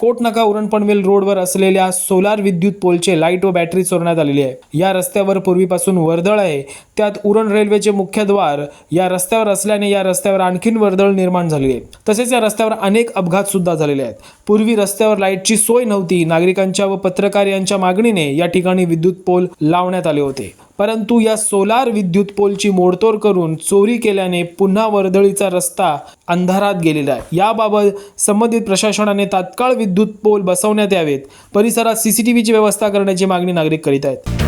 कोटनका उरण पनवेल रोडवर असलेल्या सोलार विद्युत पोलचे लाइट व बॅटरी चोरण्यात आलेली आहे. या रस्त्यावर पूर्वीपासून वर्दळ आहे. त्यात उरण रेल्वेचे मुख्य द्वार या रस्त्यावर असल्याने या रस्त्यावर आणखीन वर्दळ निर्माण झाली आहे. तसेच या रस्त्यावर अनेक अपघात सुद्धा झालेले आहेत. पूर्वी रस्त्यावर लाईटची सोय नव्हती. नागरिकांच्या व पत्रकार यांच्या मागणीने या ठिकाणी विद्युत पोल लावण्यात आले होते. परंतु या सोलार विद्युत पोलची मोडतोड करून चोरी केल्याने पुन्हा वर्दळीचा रस्ता अंधारात गेलेला आहे. याबाबत संबंधित प्रशासनाने तात्काळ विद्युत पोल बसवण्यात यावेत. परिसरात सीसीटीव्हीची व्यवस्था करण्याची मागणी नागरिक करीत आहेत.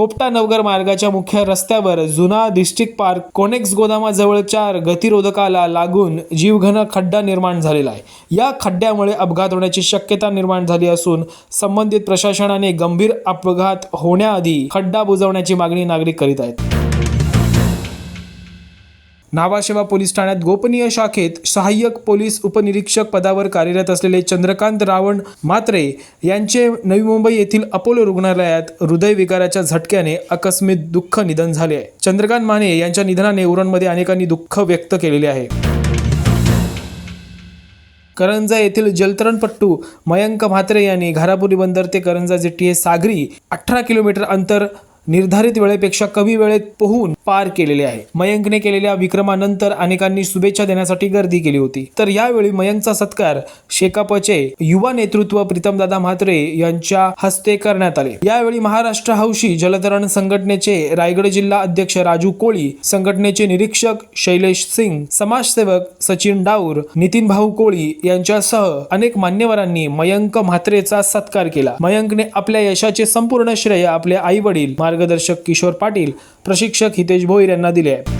कोपटा नवगर मार्गाच्या मुख्य रस्त्यावर जुना डिस्ट्रिक्ट पार्क कोनेक्स गोदामाजवळच्या गतिरोधकाला लागून जीवघन खड्डा निर्माण झालेला आहे. या खड्ड्यामुळे अपघात होण्याची शक्यता निर्माण झाली असून संबंधित प्रशासनाने गंभीर अपघात होण्याआधी खड्डा बुजवण्याची मागणी नागरिक करीत आहेत. नावाशेवा पोलीस ठाण्यात गोपनीय शाखेत सहाय्यक पोलीस उपनिरीक्षक पदावर कार्यरत असलेले चंद्रकांत रावण मात्रे यांचे नवी मुंबई येथील अपोलो रुग्णालयात हृदयविकाराच्या झटक्याने अकस्मित दुःख निधन झाले आहे. चंद्रकांत माने यांच्या निधनाने उरणमध्ये अनेकांनी दुःख व्यक्त केलेले आहे. करंजा येथील जलतरणपट्टू मयंक म्हात्रे यांनी घारापुरी बंदर ते करंजा जेटी सागरी अठरा किलोमीटर अंतर निर्धारित वेळेपेक्षा कमी वेळेत पोहून पार केलेले आहे. मयंकने केलेल्या विक्रमानंतर अनेकांनी शुभेच्छा देण्यासाठी गर्दी केली होती. तर यावेळी मयंकचा सत्कार शेकापचे युवा नेतृत्व प्रीतमदादा म्हात्रे यांच्या हस्ते करण्यात आले. यावेळी महाराष्ट्र हौशी जलतरण संघटनेचे रायगड जिल्हा अध्यक्ष राजू कोळी संघटनेचे निरीक्षक शैलेश सिंग समाजसेवक सचिन डाऊर नितीन भाऊ कोळी यांच्यासह अनेक मान्यवरांनी मयंक म्हात्रेचा सत्कार केला. मयंकने आपल्या यशाचे संपूर्ण श्रेय आपले आई वडील मार्गदर्शक किशोर पाटील प्रशिक्षक हितेश भोईर यांना दिले. आहे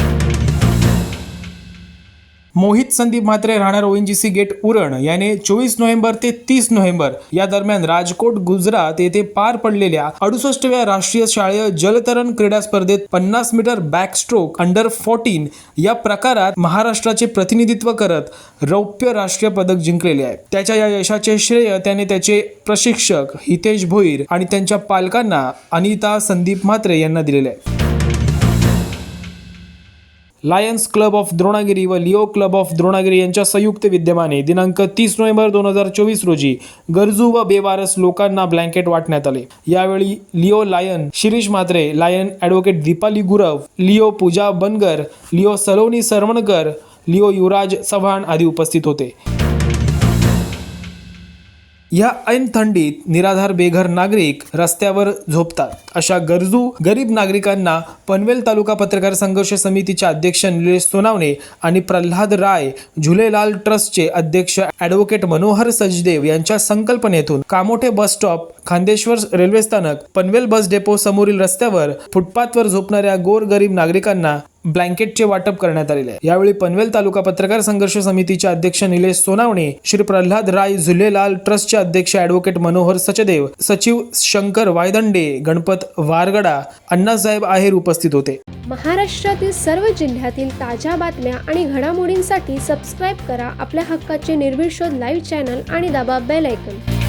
मोहित संदीप म्हात्रे राहणार ओएनजीसी गेट उरण याने चोवीस नोव्हेंबर ते तीस नोव्हेंबर या दरम्यान राजकोट गुजरात येथे पार पडलेल्या अडुसष्टव्या राष्ट्रीय शालेय जलतरण क्रीडा स्पर्धेत पन्नास मीटर बॅकस्ट्रोक अंडर फोर्टीन या प्रकारात महाराष्ट्राचे प्रतिनिधित्व करत रौप्य राष्ट्रीय पदक जिंकलेले आहे. त्याच्या या यशाचे श्रेय त्याने त्याचे प्रशिक्षक हितेश भोईर आणि त्यांच्या पालकांना अनिता संदीप म्हात्रे यांना दिलेले आहे. लायन्स क्लब ऑफ द्रोणागिरी व लिओ क्लब ऑफ द्रोणागिरी यांच्या संयुक्त विद्यमाने दिनांक तीस नोव्हेंबर दोन हजार चोवीस रोजी गरजू व बेवारस लोकांना ब्लँकेट वाटण्यात आले. यावेळी Leo Lion Shirish Mhatre Lion advocate Deepali Gurav Leo Pooja Bangar Leo Saloni Sarvankar Leo Yuvraj Chavan आदी उपस्थित होते. या ऐन थंडीत निराधार बेघर नागरिक रस्त्यावर झोपतात. अशा गरजू गरीब नागरिकांना पनवेल तालुका पत्रकार संघर्ष समितीचे अध्यक्ष निलेश सोनावणे आणि प्रल्हाद राय झुलेलाल ट्रस्टचे अध्यक्ष ॲडव्होकेट मनोहर सजदेव यांच्या संकल्पनेतून Kamothe bus stop Khandeshwar railway स्थानक पनवेल बस डेपो समोरील रस्त्यावर फुटपाथवर झोपणाऱ्या गोरगरीब नागरिकांना ब्लँकेटचे वाटप करण्यात आलेले आहे. यावेळी पनवेल तालुका पत्रकार संघर्ष समितीचे अध्यक्ष निलेश सोनावणे श्री प्रल्हाद राय झुलेलाल ट्रस्टचे अध्यक्ष ऍडव्होकेट मनोहर सचदेव सचिव शंकर वायदंडे गणपत वारगडा अण्णासाहेब आहेर उपस्थित होते. महाराष्ट्रातील सर्व जिल्ह्यातील ताज्या बातम्या आणि घडामोडींसाठी सबस्क्राईब करा आपल्या हक्काचे निर्भीड लाईव्ह चॅनल आणि दाबा बेल ऐकन